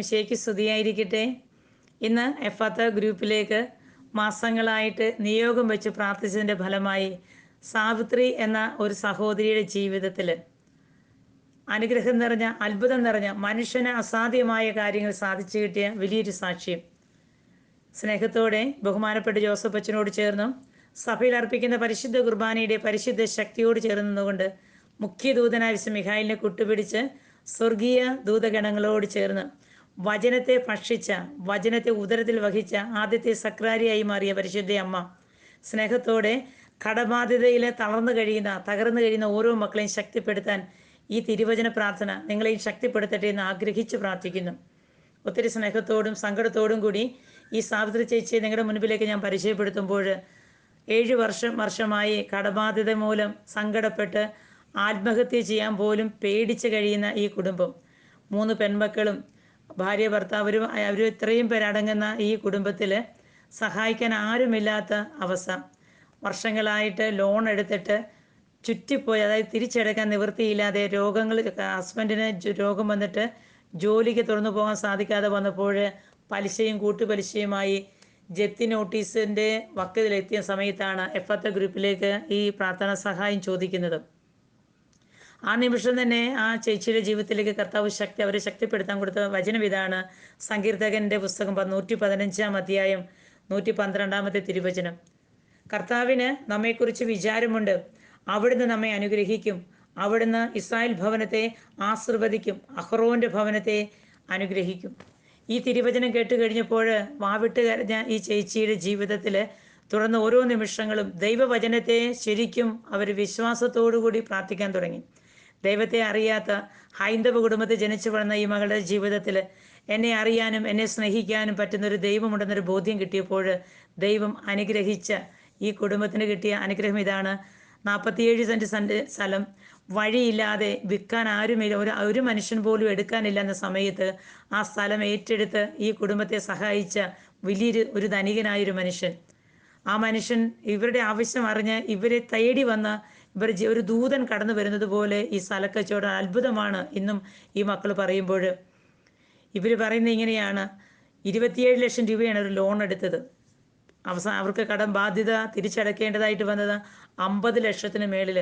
ഈശോമിശേക്ക് സ്തുതിയായിരിക്കട്ടെ. ഇന്ന് എഫാത്ത ഗ്രൂപ്പിലേക്ക് മാസങ്ങളായിട്ട് നിയോഗം വെച്ച് പ്രാർത്ഥിച്ചതിന്റെ ഫലമായി സാവിത്രി എന്ന ഒരു സഹോദരിയുടെ ജീവിതത്തിൽ അനുഗ്രഹം നിറഞ്ഞ അത്ഭുതം നിറഞ്ഞ മനുഷ്യന് അസാധ്യമായ കാര്യങ്ങൾ സാധിച്ചു കിട്ടിയ വലിയൊരു സാക്ഷ്യം. സ്നേഹത്തോടെ ബഹുമാനപ്പെട്ട ജോസഫ് അച്ഛനോട് ചേർന്നും. സഭയിൽ അർപ്പിക്കുന്ന പരിശുദ്ധ കുർബാനയുടെ പരിശുദ്ധ ശക്തിയോട് ചേർന്നുകൊണ്ട് മുഖ്യദൂതനായ വിശ്വ മിഖായിലിനെ കുട്ടുപിടിച്ച് സ്വർഗീയ ദൂതഗണങ്ങളോട് ചേർന്ന് വചനത്തെ ഭക്ഷിച്ച വചനത്തെ ഉദരത്തിൽ വഹിച്ച ആദ്യത്തെ സക്രാരിയായി മാറിയ പരിശുദ്ധ അമ്മ. സ്നേഹത്തോടെ കടബാധ്യതയിൽ തളർന്നു കഴിയുന്ന തകർന്നു കഴിയുന്ന ഓരോ മക്കളെയും ശക്തിപ്പെടുത്താൻ ഈ തിരുവചന പ്രാർത്ഥന നിങ്ങളെയും ശക്തിപ്പെടുത്തട്ടെ എന്ന് ആഗ്രഹിച്ച് പ്രാർത്ഥിക്കുന്നു. ഒത്തിരി സ്നേഹത്തോടും സങ്കടത്തോടും കൂടി ഈ സാവിത്രി ചേച്ചിയെ നിങ്ങളുടെ മുൻപിലേക്ക് ഞാൻ പരിചയപ്പെടുത്തുമ്പോൾ ഏഴ് വർഷം വർഷമായി കടബാധ്യത മൂലം സങ്കടപ്പെട്ട് ആത്മഹത്യ ചെയ്യാൻ പോലും പേടിച്ച് കഴിയുന്ന ഈ കുടുംബം. മൂന്ന് പെൺമക്കളും ഭാര്യ ഭർത്താവരും അവരും ഇത്രയും പേരടങ്ങുന്ന ഈ കുടുംബത്തിൽ സഹായിക്കാൻ ആരുമില്ലാത്ത അവസ്ഥ. വർഷങ്ങളായിട്ട് ലോൺ എടുത്തിട്ട് ചുറ്റിപ്പോയി അതായത് തിരിച്ചെടുക്കാൻ നിവൃത്തിയില്ലാതെ രോഗങ്ങൾ ഹസ്ബൻഡിന് രോഗം വന്നിട്ട് ജോലിക്ക് തുറന്നു പോകാൻ സാധിക്കാതെ വന്നപ്പോൾ പലിശയും കൂട്ടുപലിശയുമായി ജപ്തി നോട്ടീസിന്റെ വക്കത്തിലെത്തിയ സമയത്താണ് എഫ് ഗ്രൂപ്പിലേക്ക് ഈ പ്രാർത്ഥനാ സഹായം ചോദിക്കുന്നത്. ആ നിമിഷം തന്നെ ആ ചേച്ചിയുടെ ജീവിതത്തിലേക്ക് കർത്താവ് ശക്തി അവരെ ശക്തിപ്പെടുത്താൻ കൊടുത്ത വചനം ഇതാണ്. സങ്കീർത്തകന്റെ പുസ്തകം നൂറ്റി പതിനഞ്ചാം അധ്യായം നൂറ്റി പന്ത്രണ്ടാമത്തെ തിരുവചനം. കർത്താവിന് നമ്മെക്കുറിച്ച് വിചാരമുണ്ട്. അവിടുന്ന് നമ്മെ അനുഗ്രഹിക്കും. അവിടുന്ന് ഇസ്രായേൽ ഭവനത്തെ ആശീർവദിക്കും. അഹ്റോന്റെ ഭവനത്തെ അനുഗ്രഹിക്കും. ഈ തിരുവചനം കേട്ട് കഴിഞ്ഞപ്പോൾ വാവിട്ട് കരഞ്ഞ ഈ ചേച്ചിയുടെ ജീവിതത്തിൽ തുടർന്ന് ഓരോ നിമിഷങ്ങളും ദൈവവചനത്തെ ശരിക്കും അവർ വിശ്വാസത്തോടു കൂടി പ്രാർത്ഥിക്കാൻ തുടങ്ങി. ദൈവത്തെ അറിയാത്ത ഹൈന്ദവ കുടുംബത്തിൽ ജനിച്ചു വളർന്ന ഈ മകളുടെ ജീവിതത്തിൽ എന്നെ അറിയാനും എന്നെ സ്നേഹിക്കാനും പറ്റുന്ന ഒരു ദൈവമുണ്ടെന്നൊരു ബോധ്യം കിട്ടിയപ്പോൾ ദൈവം അനുഗ്രഹിച്ച ഈ കുടുംബത്തിന് കിട്ടിയ അനുഗ്രഹം ഇതാണ്. നാൽപ്പത്തിയേഴ് സെന്റ് സെന്റ് സ്ഥലം. വഴിയില്ലാതെ വിൽക്കാൻ ആരുമില്ല. ഒരു ഒരു മനുഷ്യൻ പോലും എടുക്കാനില്ല എന്ന സമയത്ത് ആ സ്ഥലം ഏറ്റെടുത്ത് ഈ കുടുംബത്തെ സഹായിച്ച വലിയൊരു ഒരു ധനികനായൊരു മനുഷ്യൻ. ആ മനുഷ്യൻ ഇവരുടെ ആവശ്യം അറിഞ്ഞ് ഇവരെ തേടി വന്ന് ഇവർ ഒരു ദൂതൻ കടന്നു വരുന്നത് പോലെ ഈ സ്ഥലക്കച്ചവടം അത്ഭുതമാണ് ഇന്നും ഈ മക്കൾ പറയുമ്പോൾ ഇവർ പറയുന്നത് ഇങ്ങനെയാണ്. ഇരുപത്തിയേഴ് ലക്ഷം രൂപയാണ് ഒരു ലോൺ എടുത്തത്. അവസാനം അവർക്ക് കടം ബാധ്യത തിരിച്ചടക്കേണ്ടതായിട്ട് വന്നത് അമ്പത് ലക്ഷത്തിന് മേളിൽ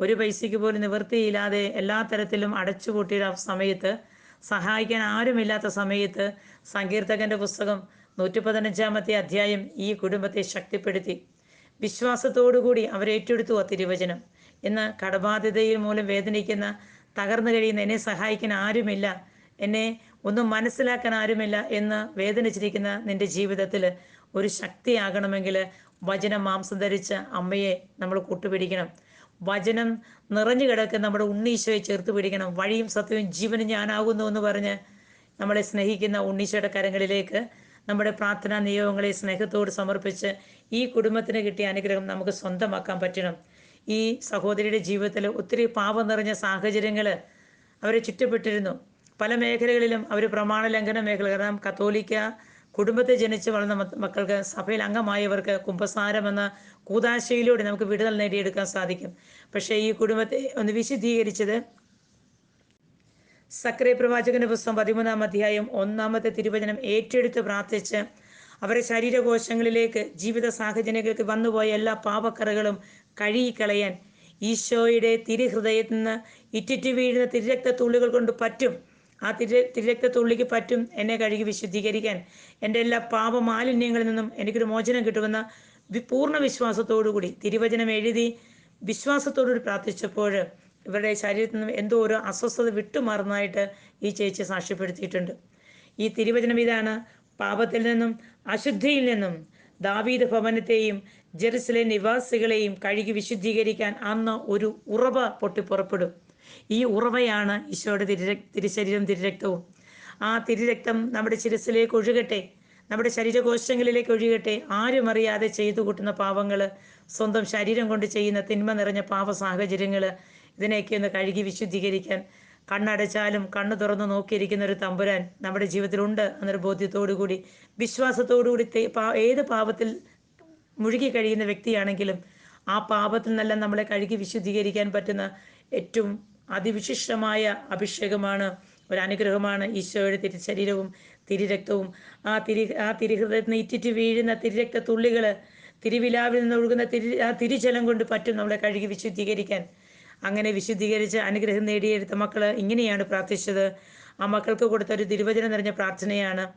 ഒരു പൈസയ്ക്ക് പോലും നിവൃത്തിയില്ലാതെ എല്ലാ തരത്തിലും അടച്ചു അടച്ചുപൂട്ടിയ സമയത്ത് സഹായിക്കാൻ ആരുമില്ലാത്ത സമയത്ത് സങ്കീർത്തകന്റെ പുസ്തകം നൂറ്റി പതിനഞ്ചാമത്തെ അധ്യായം ഈ കുടുംബത്തെ ശക്തിപ്പെടുത്തി. വിശ്വാസത്തോടുകൂടി അവരേറ്റെടുത്തു ആ തിരുവചനം. എന്ന കടബാധ്യതയിൽ മൂലം വേദനിക്കുന്ന തകർന്നു കഴിയുന്ന എന്നെ സഹായിക്കാൻ ആരുമില്ല എന്നെ ഒന്നും മനസ്സിലാക്കാൻ ആരുമില്ല എന്ന് വേദനിച്ചിരിക്കുന്ന നിന്റെ ജീവിതത്തിൽ ഒരു ശക്തിയാകണമെങ്കിൽ വചനം മാംസം ധരിച്ച അമ്മയെ നമ്മൾ കൂട്ടുപിടിക്കണം. വചനം നിറഞ്ഞു കിടക്കുന്ന നമ്മുടെ ഉണ്ണീശോയെ ചേർത്ത് പിടിക്കണം. വഴിയും സത്യവും ജീവനും ഞാനാകുന്നു എന്ന് പറഞ്ഞ് നമ്മളെ സ്നേഹിക്കുന്ന ഉണ്ണീശോയുടെ കരങ്ങളിലേക്ക് നമ്മുടെ പ്രാർത്ഥനാ നിയോഗങ്ങളെ സ്നേഹത്തോട് സമർപ്പിച്ച് ഈ കുടുംബത്തിന് കിട്ടിയ അനുഗ്രഹം നമുക്ക് സ്വന്തമാക്കാൻ പറ്റണം. ഈ സഹോദരിയുടെ ജീവിതത്തിൽ ഒത്തിരി പാപം നിറഞ്ഞ സാഹചര്യങ്ങൾ അവരെ ചുറ്റപ്പെട്ടിരുന്നു. പല മേഖലകളിലും അവർ പ്രമാണ ലംഘന മേഖല കാരണം കത്തോലിക്ക കുടുംബത്തെ ജനിച്ച് വളർന്ന മക്കൾക്ക് സഭയിൽ അംഗമായവർക്ക് കുംഭസാരം എന്ന കൂതാശയിലൂടെ നമുക്ക് വിടുതൽ നേടിയെടുക്കാൻ സാധിക്കും. പക്ഷേ ഈ കുടുംബത്തെ ഒന്ന് വിശുദ്ധീകരിച്ചത് സക്രിയ പ്രവാചകന്റെ പുസ്തകം പതിമൂന്നാം അധ്യായം ഒന്നാമത്തെ തിരുവചനം ഏറ്റെടുത്ത് പ്രാർത്ഥിച്ച് അവരെ ശരീരകോശങ്ങളിലേക്ക് ജീവിത സാഹചര്യങ്ങൾക്ക് വന്നുപോയ എല്ലാ പാപക്കറകളും കഴുകിക്കളയാൻ ഈശോയുടെ തിരുഹൃദയത്തിൽ നിന്ന് ഇറ്റിറ്റ് വീഴുന്ന തിരുരക്ത തുള്ളികൾ കൊണ്ട് പറ്റും. ആ തിര തിരുരക്ത തുള്ളിക്ക് പറ്റും എന്നെ കഴുകി വിശുദ്ധീകരിക്കാൻ. എന്റെ എല്ലാ പാപമാലിന്യങ്ങളിൽ നിന്നും എനിക്കൊരു മോചനം കിട്ടുമെന്ന പൂർണ വിശ്വാസത്തോടുകൂടി തിരുവചനം എഴുതി വിശ്വാസത്തോടുകൂടി പ്രാർത്ഥിച്ചപ്പോൾ ഇവരുടെ ശരീരത്തിൽ നിന്നും എന്തോ ഒരു അസ്വസ്ഥത വിട്ടുമാറുന്നതായിട്ട് ഈ ചേച്ചി സാക്ഷ്യപ്പെടുത്തിയിട്ടുണ്ട്. ഈ തിരുവചനം ഇതാണ്. പാപത്തിൽ നിന്നും അശുദ്ധിയിൽ നിന്നും ദാവീദ് ഭവനത്തെയും ജെറുസലേം നിവാസികളെയും കഴുകി വിശുദ്ധീകരിക്കാൻ അന്ന് ഒരു ഉറവ പൊട്ടിപ്പുറപ്പെടും ഈ ഉറവയാണ് ഈശോയുടെ തിരു തിരുശരീരം തിരുരക്തവും. ആ തിരുരക്തം നമ്മുടെ ശിരസിലേക്ക് ഒഴുകട്ടെ. നമ്മുടെ ശരീരകോശങ്ങളിലേക്ക് ഒഴുകട്ടെ. ആരും അറിയാതെ ചെയ്തു കൂട്ടുന്ന പാവങ്ങൾ സ്വന്തം ശരീരം കൊണ്ട് ചെയ്യുന്ന തിന്മ നിറഞ്ഞ പാവ സാഹചര്യങ്ങൾ ഇതിനെയൊക്കെ ഒന്ന് കഴുകി വിശുദ്ധീകരിക്കാൻ കണ്ണടച്ചാലും കണ്ണു തുറന്ന് നോക്കിയിരിക്കുന്ന ഒരു തമ്പുരാൻ നമ്മുടെ ജീവിതത്തിലുണ്ട് എന്നൊരു ബോധ്യത്തോടു കൂടി വിശ്വാസത്തോടു കൂടി ഏത് പാപത്തിൽ മുഴുകി കഴിയുന്ന വ്യക്തിയാണെങ്കിലും ആ പാപത്തിൽ നിന്നെല്ലാം നമ്മളെ കഴുകി വിശുദ്ധീകരിക്കാൻ പറ്റുന്ന ഏറ്റവും അതിവിശിഷ്ടമായ അഭിഷേകമാണ് ഒരു അനുഗ്രഹമാണ് ഈശോയുടെ തിരി ശരീരവും തിരുരക്തവും. ആ തിരി ആ തിരിഹൃദയത്തിൽ നിന്ന് ഇറ്റിറ്റ് വീഴുന്ന തിരിരക്ത തുള്ളികൾ തിരുവിലാവിൽ നിന്ന് ഒഴുകുന്ന തിരി ആ തിരിജലം കൊണ്ട് പറ്റും നമ്മളെ കഴുകി വിശുദ്ധീകരിക്കാൻ. അങ്ങനെ വിശുദ്ധീകരിച്ച് അനുഗ്രഹം നേടിയെടുത്ത മക്കൾ ഇങ്ങനെയാണ് പ്രാർത്ഥിച്ചത്. ആ മക്കൾക്ക് കൊടുത്ത ഒരു തിരുവചനം നിറഞ്ഞ പ്രാർത്ഥനയാണ്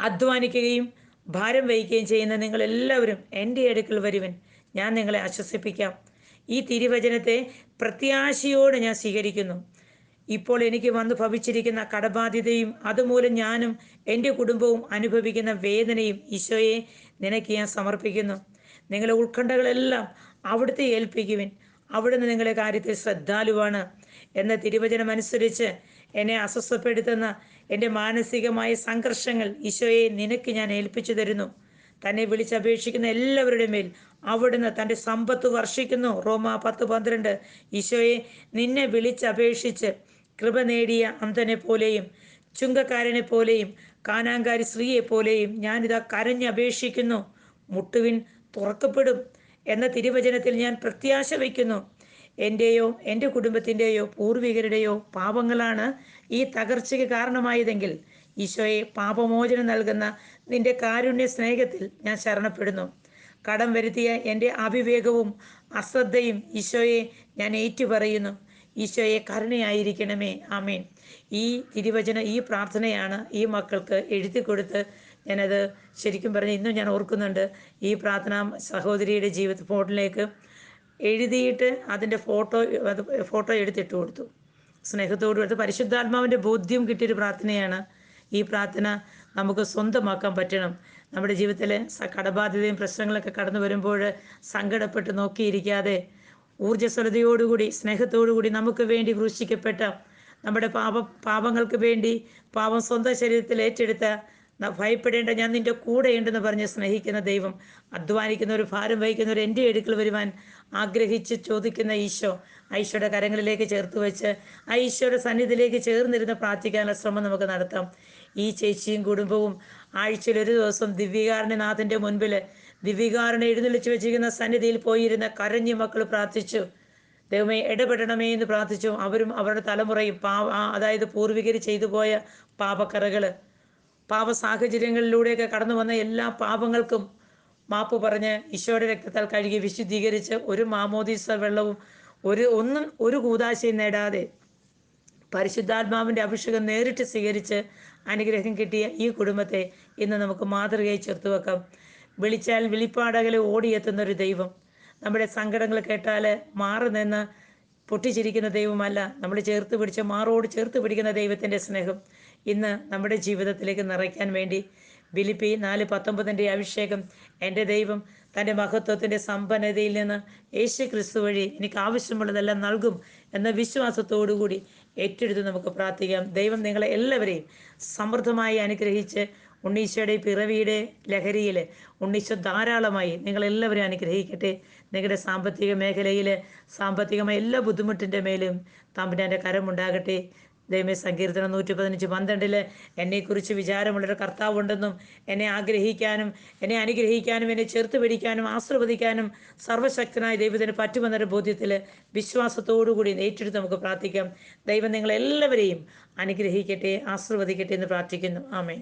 അധ്വാനിക്കുകയും ഭാരം വഹിക്കുകയും ചെയ്യുന്ന നിങ്ങൾ എല്ലാവരും എന്റെ അടുക്കൽ വരുവൻ. ഞാൻ നിങ്ങളെ ആശ്വസിപ്പിക്കാം. ഈ തിരുവചനത്തെ പ്രത്യാശയോടെ ഞാൻ സ്വീകരിക്കുന്നു. ഇപ്പോൾ എനിക്ക് വന്നു ഭവിച്ചിരിക്കുന്ന കടബാധ്യതയും അതുമൂലം ഞാനും എന്റെ കുടുംബവും അനുഭവിക്കുന്ന വേദനയും ഈശോയെ നിനക്ക് ഞാൻ സമർപ്പിക്കുന്നു. നിങ്ങളുടെ ഉത്കണ്ഠകളെല്ലാം അവിടുത്തെ ഏൽപ്പിക്കുവിൻ. അവിടുന്ന് നിങ്ങളുടെ കാര്യത്തിൽ ശ്രദ്ധാലുവാണ് എന്ന തിരുവചനം അനുസരിച്ച് എന്നെ അസ്വസ്ഥപ്പെടുത്തുന്ന എന്റെ മാനസികമായ സംഘർഷങ്ങൾ ഈശോയെ നിനക്ക് ഞാൻ ഏൽപ്പിച്ചു തരുന്നു. തന്നെ വിളിച്ചപേക്ഷിക്കുന്ന എല്ലാവരുടെ മേൽ അവിടുന്ന് തന്റെ സമ്പത്ത് വർഷിക്കുന്നു. റോമ പത്ത് പന്ത്രണ്ട്. ഈശോയെ നിന്നെ വിളിച്ചപേക്ഷിച്ച് കൃപ നേടിയ അന്തനെ പോലെയും ചുങ്കക്കാരനെ പോലെയും കാനാങ്കാരി സ്ത്രീയെ പോലെയും ഞാനിതാ കരഞ്ഞപേക്ഷിക്കുന്നു മുട്ടുവിൻ തുറക്കപ്പെടും. എന്ന തിരുവചനത്തിൽ ഞാൻ പ്രത്യാശ വയ്ക്കുന്നു. എന്റെയോ എന്റെ കുടുംബത്തിന്റെയോ പൂർവികരുടെയോ പാപങ്ങളാണ് ഈ തകർച്ചയ്ക്ക് കാരണമായതെങ്കിൽ ഈശോയെ പാപമോചനം നൽകുന്ന നിന്റെ കാരുണ്യ സ്നേഹത്തിൽ ഞാൻ ശരണപ്പെടുന്നു. കടം വരുത്തിയ എന്റെ അവിവേകവും അശ്രദ്ധയും ഈശോയെ ഞാൻ ഏറ്റുപറയുന്നു. ഈശോയെ കരുണയായിരിക്കണമേ. ആമേൻ. ഈ തിരുവചന ഈ പ്രാർത്ഥനയാണ് ഈ മക്കൾക്ക് എഴുതി കൊടുത്ത് ഞാനത് ശരിക്കും പറഞ്ഞ് ഇന്നും ഞാൻ ഓർക്കുന്നുണ്ട് ഈ പ്രാർത്ഥന സഹോദരിയുടെ ജീവിത ഫോണിലേക്ക് എഴുതിയിട്ട് അതിന്റെ ഫോട്ടോ അത് ഫോട്ടോ എടുത്തിട്ട് കൊടുത്തു. സ്നേഹത്തോട് കൊടുത്ത് പരിശുദ്ധാത്മാവിന്റെ ബോധ്യം കിട്ടിയൊരു പ്രാർത്ഥനയാണ് ഈ പ്രാർത്ഥന നമുക്ക് സ്വന്തമാക്കാൻ പറ്റണം. നമ്മുടെ ജീവിതത്തിലെ കടബാധ്യതയും പ്രശ്നങ്ങളൊക്കെ കടന്നു വരുമ്പോൾ സങ്കടപ്പെട്ട് നോക്കിയിരിക്കാതെ ഊർജസ്വലതയോടുകൂടി സ്നേഹത്തോടുകൂടി നമുക്ക് വേണ്ടി ക്രൂശിക്കപ്പെട്ട നമ്മുടെ പാപ പാപങ്ങൾക്ക് വേണ്ടി പാപം സ്വന്തം ശരീരത്തിൽ ഏറ്റെടുത്ത ഭയപ്പെടേണ്ട ഞാൻ നിന്റെ കൂടെയുണ്ടെന്ന് പറഞ്ഞ് സ്നേഹിക്കുന്ന ദൈവം അധ്വാനിക്കുന്ന ഒരു ഭാരം വഹിക്കുന്ന ഒരു എന്റെ അടുക്കൽ വരുവാൻ ആഗ്രഹിച്ച് ചോദിക്കുന്ന ഈശോ ഈശോയുടെ കരങ്ങളിലേക്ക് ചേർത്ത് വെച്ച് ആ ഈശോയുടെ സന്നിധിയിലേക്ക് ചേർന്നിരുന്ന് പ്രാർത്ഥിക്കാനുള്ള ശ്രമം നമുക്ക് നടത്താം. ഈ ചേച്ചിയും കുടുംബവും ആഴ്ചയിൽ ഒരു ദിവസം ദിവ്യകാരണനാഥന്റെ മുൻപിൽ ദിവ്യകാരണ എഴുന്നള്ളിച്ച് വെച്ചിരിക്കുന്ന സന്നിധിയിൽ പോയിരുന്ന കരഞ്ഞു മക്കൾ പ്രാർത്ഥിച്ചു. ദൈവമേ ഇടപെടണമേ എന്ന് പ്രാർത്ഥിച്ചു. അവരും അവരുടെ തലമുറയും പാവ അതായത് പൂർവികർ ചെയ്തു പോയ പാപക്കറകൾ പാപ സാഹചര്യങ്ങളിലൂടെയൊക്കെ കടന്നു വന്ന എല്ലാ പാപങ്ങൾക്കും മാപ്പ് പറഞ്ഞ് ഈശോയുടെ രക്തത്താൽ കഴുകി വിശുദ്ധീകരിച്ച് ഒരു മാമോദീസ വെള്ളവും ഒരു ഒന്നും ഒരു കൂതാശയും നേടാതെ പരിശുദ്ധാത്മാവിന്റെ അഭിഷേകം നേരിട്ട് സ്വീകരിച്ച് അനുഗ്രഹം കിട്ടിയ ഈ കുടുംബത്തെ ഇന്ന് നമുക്ക് മാതൃകയായി ചേർത്ത് വെക്കാം. വിളിച്ചാൽ വിളിപ്പാടകലെ ഓടിയെത്തുന്ന ഒരു ദൈവം. നമ്മുടെ സങ്കടങ്ങൾ കേട്ടാൽ മാറി നിന്ന് പൊട്ടിച്ചിരിക്കുന്ന ദൈവമല്ല നമ്മൾ ചേർത്ത് പിടിച്ച മാറോട് ചേർത്ത് പിടിക്കുന്ന ദൈവത്തിന്റെ സ്നേഹം. ഇന്ന് നമ്മുടെ ജീവിതത്തിലേക്ക് നിറയ്ക്കാൻ വേണ്ടി ബിലിപ്പി നാല് പത്തൊമ്പതിന്റെ അഭിഷേകം എന്റെ ദൈവം തന്റെ മഹത്വത്തിന്റെ സമ്പന്നതയിൽ നിന്ന് യേശു ക്രിസ്തു വഴി എനിക്ക് ആവശ്യമുള്ളതെല്ലാം നൽകും എന്ന വിശ്വാസത്തോടുകൂടി ഏറ്റെടുത്ത് നമുക്ക് പ്രാർത്ഥിക്കാം. ദൈവം നിങ്ങളെ എല്ലാവരെയും സമൃദ്ധമായി അനുഗ്രഹിച്ച് ഉണ്ണീശയുടെ പിറവിയുടെ ലഹരിയിൽ ഉണ്ണീശോ ധാരാളമായി നിങ്ങളെല്ലാവരും അനുഗ്രഹിക്കട്ടെ. നിങ്ങളുടെ സാമ്പത്തിക മേഖലയിൽ സാമ്പത്തികമായ എല്ലാ ബുദ്ധിമുട്ടിന്റെ മേലും തമ്പുരാന്റെ കരമുണ്ടാകട്ടെ. ദൈവമേ സങ്കീർത്തനം നൂറ്റി പതിനഞ്ച് പന്ത്രണ്ടിൽ എന്നെക്കുറിച്ച് വിചാരമുള്ളൊരു കർത്താവുണ്ടെന്നും എന്നെ ആഗ്രഹിക്കാനും എന്നെ അനുഗ്രഹിക്കാനും എന്നെ ചേർത്ത് പിടിക്കാനും ആസ്വദിക്കാനും സർവശക്തനായ ദൈവത്തിന് പറ്റുമെന്നൊരു ബോധ്യത്തിൽ വിശ്വാസത്തോടുകൂടി ഏറ്റെടുത്ത് നമുക്ക് പ്രാർത്ഥിക്കാം. ദൈവം നിങ്ങളെല്ലാവരെയും അനുഗ്രഹിക്കട്ടെ ആസ്വദിക്കട്ടെ എന്ന് പ്രാർത്ഥിക്കുന്നു. ആമേൻ.